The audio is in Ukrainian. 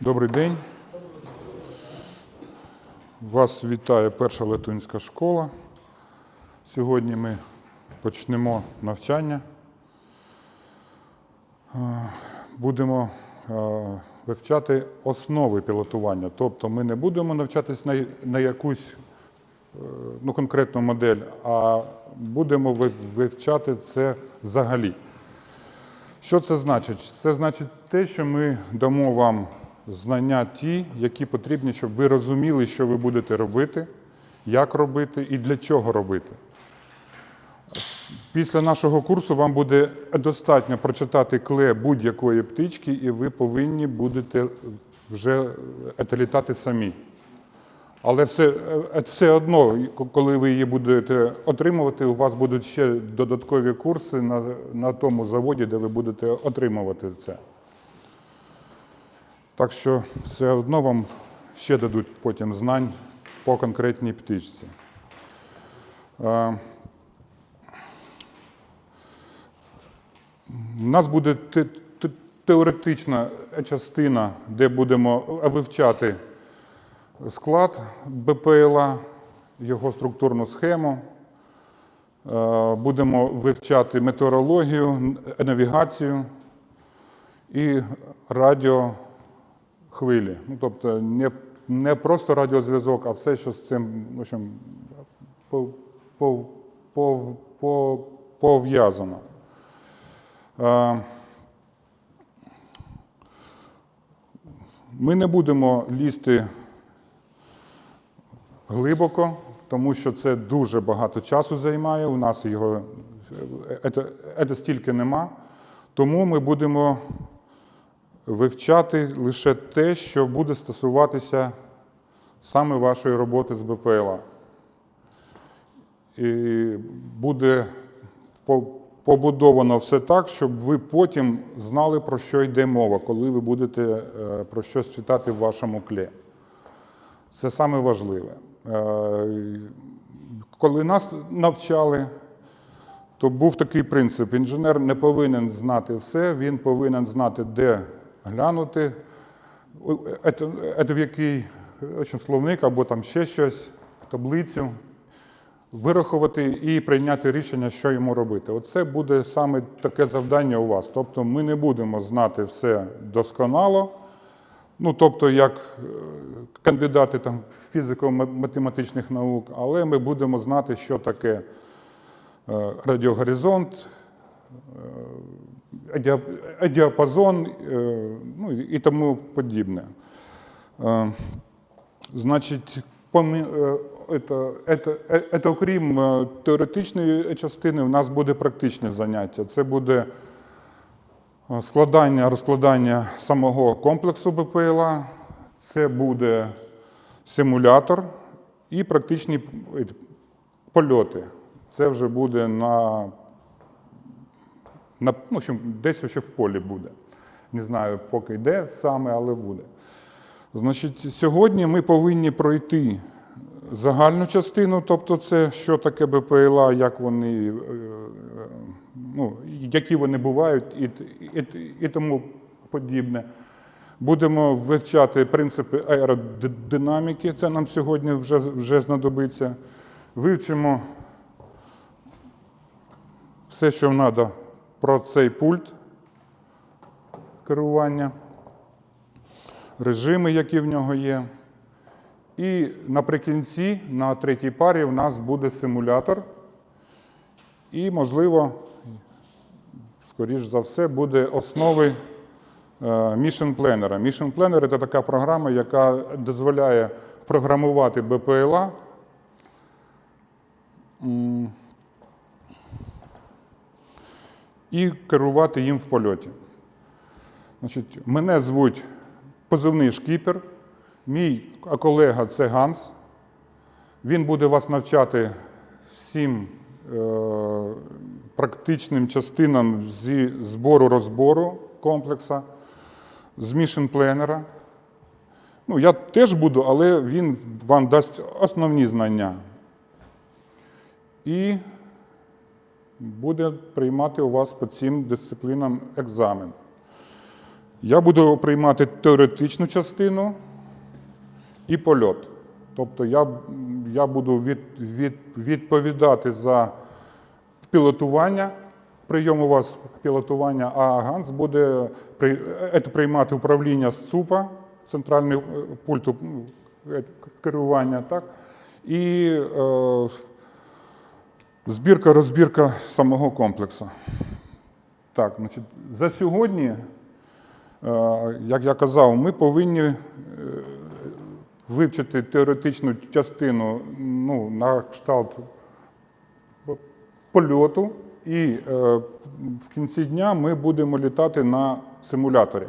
Добрий день. Вас вітає перша латунська школа. Сьогодні ми почнемо навчання. Е, Будемо е, вивчати основи пілотування. Тобто ми не будемо навчатись на, якусь ну, конкретну модель, а будемо вивчати це взагалі. Що це значить? Це значить те, що ми дамо вам знання ті, які потрібні, щоб ви розуміли, що ви будете робити, як робити і для чого робити. Після нашого курсу вам буде достатньо прочитати кле будь-якої птички, і ви повинні будете вже е, літати самі. Але все, е, все одно, коли ви її будете отримувати, у вас будуть ще додаткові курси на, на тому заводі, де ви будете отримувати це. Так що все одно вам ще дадуть потім знань по конкретній птичці. Е, У нас буде те- те- теоретична частина, де будемо вивчати склад БПЛА, його структурну схему. Е, Будемо вивчати метеорологію, навігацію і радіохвилі. Ну, тобто не, не просто радіозв'язок, а все, що з цим в общем, по- по- по- по- пов'язано. Е, Ми не будемо лізти глибоко, тому що це дуже багато часу займає. У нас його це стільки нема. Тому ми будемо вивчати лише те, що буде стосуватися саме вашої роботи з БПЛА. І буде побудовано все так, щоб ви потім знали, про що йде мова, коли ви будете е, про щось читати в вашому клі. Це саме важливе. Е, Коли нас навчали, то був такий принцип: інженер не повинен знати все, він повинен знати, де глянути, в який словник або там ще щось, таблицю, вирахувати і прийняти рішення, що йому робити. Оце буде саме таке завдання у вас. Тобто ми не будемо знати все досконало. Ну, тобто, як е, кандидати там фізико-математичних наук, але ми будемо знати, що таке е, радіогоризонт, е, діап- е, діапазон е, ну, і тому подібне. Е, Значить, помі- е, это, это, е, это, окрім е, теоретичної частини, у нас буде практичне заняття. Це буде е, складання, розкладання самого комплексу БПЛА, це буде симулятор і практичні польоти. Це вже буде на, на ну, десь ще в полі буде. Не знаю, поки йде саме, але буде. Значить, сьогодні ми повинні пройти загальну частину, тобто це що таке БПЛА, як вони, е, е, ну, які вони бувають і, і, і тому подібне. Будемо вивчати принципи аеродинаміки, це нам сьогодні вже, вже знадобиться. Вивчимо все, що треба про цей пульт керування режими, які в нього є. І наприкінці, на третій парі, в нас буде симулятор. І, можливо, скоріш за все, буде основи Mission Planner. Mission Planner – це така програма, яка дозволяє програмувати БПЛА. І керувати їм в польоті. Значить, мене звуть позивний шкіпер. Мій колега це Ганс. Він буде вас навчати всім е, практичним частинам зі збору розбору комплекса, з мішен пленера. Ну, я теж буду, але він вам дасть основні знання. І буде приймати у вас по цим дисциплінам екзамен. Я буду приймати теоретичну частину і польот. Тобто я, я буду від, від, відповідати за пілотування, прийом у вас пілотування, а Ганс буде при, е, приймати управління з ЦУПа, центральний е, пульту е, керування, так? і е, збірка, розбірка самого комплексу. Так, значить, за сьогодні, е, як я казав, ми повинні е, вивчити теоретичну частину ну, на кшталт польоту, і е, в кінці дня ми будемо літати на симуляторі.